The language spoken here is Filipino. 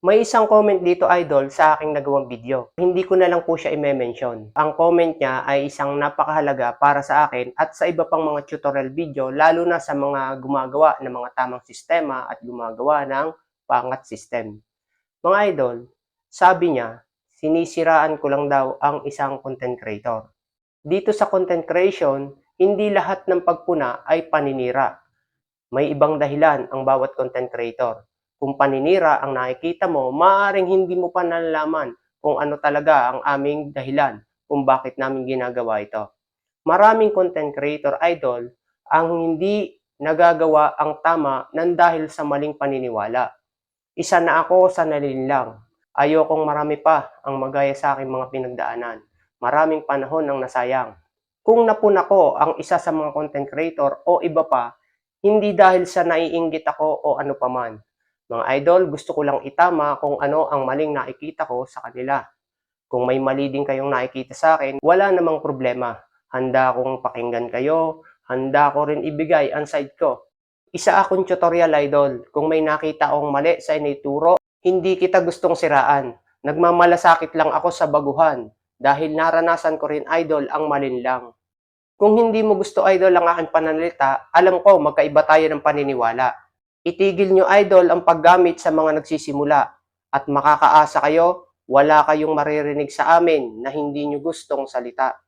May isang comment dito, idol, sa aking nagawang video. Hindi ko na lang po siya i-mention. Ang comment niya ay isang napakahalaga para sa akin at sa iba pang mga tutorial video, lalo na sa mga gumagawa ng mga tamang sistema at gumagawa ng pangat system. Mga idol, sabi niya, sinisiraan ko lang daw ang isang content creator. Dito sa content creation, hindi lahat ng pagpuna ay paninira. May ibang dahilan ang bawat content creator. Kung paninira ang nakikita mo, maaaring hindi mo pa nalalaman kung ano talaga ang aming dahilan kung bakit namin ginagawa ito. Maraming content creator idol ang hindi nagagawa ang tama ng dahil sa maling paniniwala. Isa na ako sa nalinlang. Ayokong marami pa ang magaya sa aking mga pinagdaanan. Maraming panahon ang nasayang. Kung napuna ko ang isa sa mga content creator o iba pa, hindi dahil sa naiinggit ako o ano paman. Mga idol, gusto ko lang itama kung ano ang maling nakikita ko sa kanila. Kung may mali din kayong nakikita sa akin, wala namang problema. Handa akong pakinggan kayo, handa ko rin ibigay ang side ko. Isa akong tutorial idol. Kung may nakita akong mali sa inituro, hindi kita gustong siraan. Nagmamalasakit lang ako sa baguhan dahil naranasan ko rin idol ang malinlang. Kung hindi mo gusto idol ang aking pananalita, alam ko magkaiba tayo ng paniniwala. Itigil nyo idol ang paggamit sa mga nagsisimula at makakaasa kayo, wala kayong maririnig sa amin na hindi nyo gustong salita.